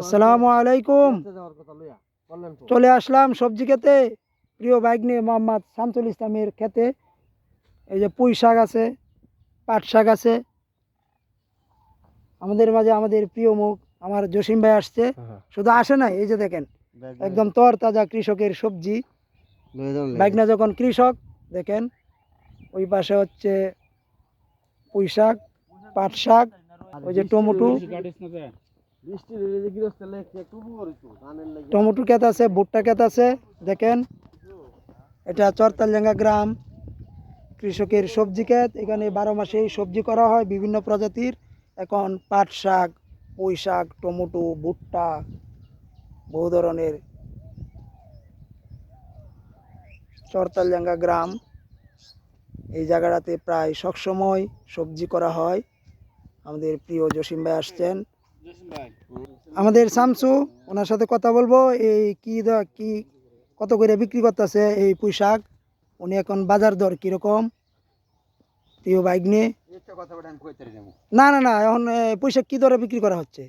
আসসালামু আলাইকুম। চলে আসলাম সবজি খেতে। প্রিয় বাইক নিয়ে মোহাম্মদ শামসুল ইসলামের খেতে। এই যে পুঁই শাক আছে পাট শাক আছে। আমাদের মাঝে আমাদের প্রিয় মুখ আমার জসিম ভাই আসছে। শুধু আসে নাই এই যে দেখেন একদম তর তাজা কৃষকের সবজি। বাইকনা যখন কৃষক দেখেন ওই পাশে হচ্ছে পুঁই শাক পাট শাক। ওই যে টমেটো। টমেটো ক্ষেত আছে ভুট্টা ক্ষেত আছে দেখেন। এটা চরতালজাঙ্গা গ্রাম কৃষকের সবজি ক্ষেত। এখানে বারো মাসেই সবজি করা হয় বিভিন্ন প্রজাতির। এখন পাট শাক পুঁই শাক টমেটো ভুট্টা বহু ধরনের চরতালজাঙ্গা গ্রাম। এই জায়গাটাতে প্রায় সবসময় সবজি করা হয়। আমাদের প্রিয় জসিম ভাই আসছেন। আমাদের শামসু ওনার সাথে কথা বলব। এই কি কি কত করে বিক্রি করতেছে এই পুঁই শাক উনি এখন বাজার দর কীরকম? প্রিয় বাইক নিয়ে না না না এখন এ, পুঁই শাক কি দরে বিক্রি করা হচ্ছে?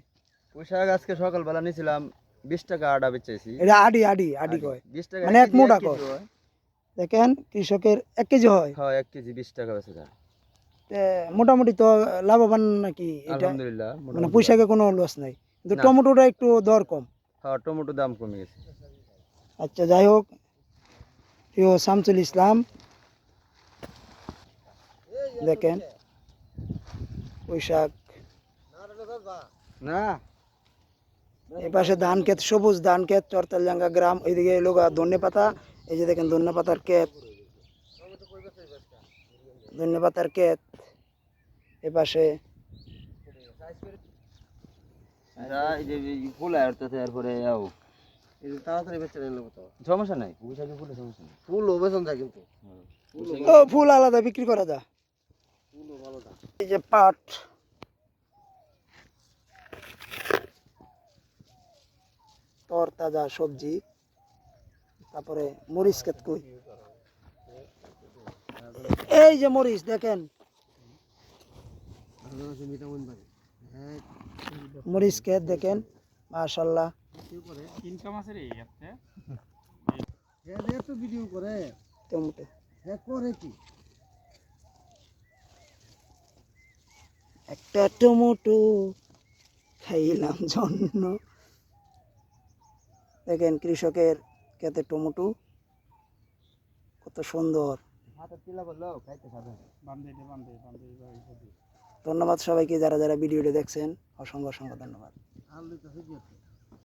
পোশাক আজকে সকালবেলা নিয়েছিলাম বিশ টাকা আডা বেচেছি। এটা আডি আডি আডি কয়? বিশ টাকা মানে এক মোটা কয়। দেখেন কৃষকের এক কেজি হয়। হ্যাঁ এক কেজি বিশ টাকা বেচে যায়। মোটামুটি তো লাভবান নাকি এটা? আলহামদুলিল্লাহ মানে মোটামুটি পুঁই শাকে কোনো লস নাই। কিন্তু না। টমেটোটা একটু দর কম। হ্যাঁ টমেটো দাম কমে গেছে। আচ্ছা যাই হোক। প্রিয় শামসুল ইসলাম দেখেন বৈশাখ। না। এই পাশে ধান ক্ষেত সবুজ ধান ক্ষেত চরতালজাঙ্গা গ্রাম এইদিকে এলো ধনে পাতা। এই যে দেখেন ধনে পাতার ক্ষেত। ধনে পাতার ক্ষেত। এ পাশে। এই যে ফুল সমস্যা নাই? বেতন যায় কিন্তু। ও ফুল আলাদা বিক্রি করা যায়। এই যে পাট। তর তাজা সবজি তারপরে মরিচ ক্ষেত কই এই যে মরিচ দেখেন। মরিচ ক্ষেত দেখেন মাশাল্লাহ তো ভিডিও করে টমেটো হ্যাঁ করে কি একটা টমেটো খাইলাম জন্য। দেখেন কৃষকের ক্ষেতে টমেটো কত সুন্দর। হাতে তিলা বলল খাইতে খাবে ধন্যবাদ সবাইকে যারা যারা ভিডিওটি দেখছেন। অসংখ্য অসংখ্য ধন্যবাদ।